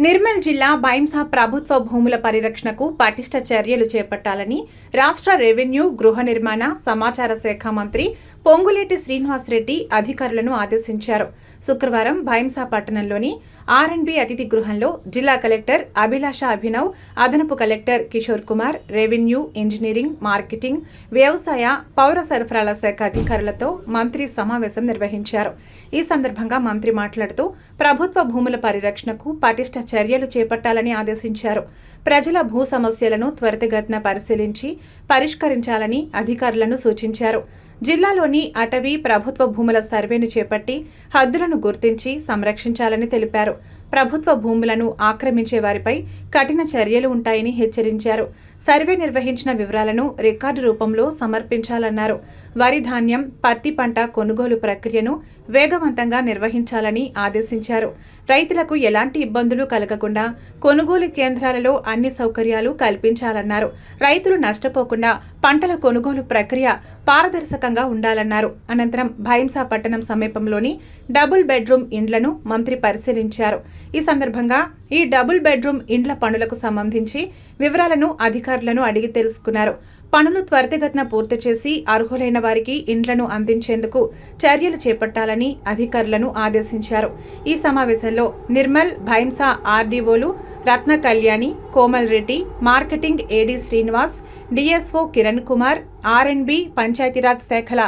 నిర్మల్ జిల్లా బైంసా ప్రభుత్వ భూముల పరిరక్షణకు పటిష్ట చర్యలు చేపట్టాలని రాష్ట్ర రెవెన్యూ గృహ నిర్మాణ సమాచార శాఖ మంత్రి పొంగులేటి శ్రీనివాసరెడ్డి అధికారులను ఆదేశించారు. శుక్రవారం భైంసా పట్టణంలోని ఆర్ఎండ్బి అతిథి గృహంలో జిల్లా కలెక్టర్ అభిలాష అభినవ్ అదనపు collector Kishore Kumar revenue engineering marketing వ్యవసాయ పౌర సరఫరాల శాఖ అధికారులతో మంత్రి సమావేశం నిర్వహించారు. ఈ సందర్భంగా మంత్రి మాట్లాడుతూ ప్రభుత్వ భూముల పరిరక్షణకు పటిష్ట చర్యలు చేపట్టాలని ఆదేశించారు. ప్రజల భూ సమస్యలను త్వరితగతిన పరిశీలించి పరిష్కరించాలని అధికారులను సూచించారు. జిల్లాలోని అటవీ ప్రభుత్వ భూముల సర్వేను చేపట్టి హద్దులను గుర్తించి సంరక్షించాలని తెలిపారు. ప్రభుత్వ భూములను ఆక్రమించే వారిపై కఠిన చర్యలు ఉంటాయని హెచ్చరించారు. సర్వే నిర్వహించిన వివరాలను రికార్డు రూపంలో సమర్పించాలన్నారు. వరి ధాన్యం పత్తి పంట కొనుగోలు ప్రక్రియను వేగవంతంగా నిర్వహించాలని ఆదేశించారు. రైతులకు ఎలాంటి ఇబ్బందులు కలగకుండా కొనుగోలు కేంద్రాలలో అన్ని సౌకర్యాలు కల్పించాలన్నారు. రైతులు నష్టపోకుండా పంటల కొనుగోలు ప్రక్రియ పారదర్శకంగా ఉండాలన్నారు. అనంతరం భైంసా పట్టణం సమీపంలోని డబుల్ బెడ్రూమ్ ఇండ్లను మంత్రి పరిశీలించారు. ఈ సందర్భంగా ఈ డబుల్ బెడ్రూమ్ ఇండ్ల పనులకు సంబంధించి వివరాలను అధికారులను అడిగి తెలుసుకున్నారు. పనులు త్వరితగతిన పూర్తి చేసి అర్హులైన వారికి ఇండ్లను అందించేందుకు చర్యలు చేపట్టాలని అధికారులను ఆదేశించారు. ఈ సమావేశంలో Nirmal Bhainsa ఆర్డీఓలు Ratna Kalyani Komal Reddy marketing AD Srinivas DSO Kiran Kumar RNB Panchayati Raj శాఖల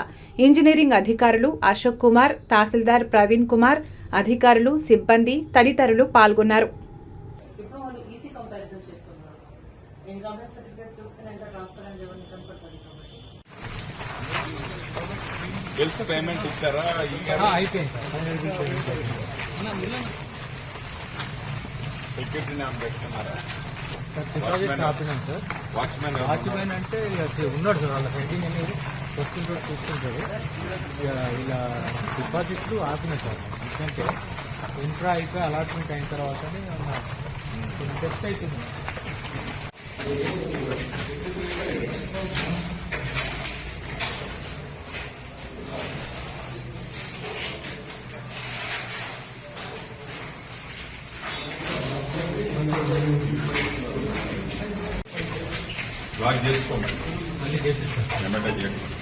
ఇంజనీరింగ్ అధికారులు అశోక్ కుమార్ తహసీల్దార్ ప్రవీణ్ కుమార్ అధికారులు సిబ్బంది తదితరులు పాల్గొన్నారు. పేమెంట్. సెక్యూరిటీ నామ్ పెట్టుకున్నారా? వాచ్మెన్ అంటే ఉన్నాడు సార్ వాళ్ళ హెడ్డింగ్ అనేది. కూడా చూస్తుంటారు ఇలా డిపాజిట్లు ఆపిన సార్. ఎందుకంటే ఇంట్రా అయిపోయి అలాట్మెంట్ అయిన తర్వాతనే కొంచెం టెస్ట్ అవుతుంది లాక్ చేసుకోమని అన్ని చేసేస్తాం. ఎమ్మటే చేయండి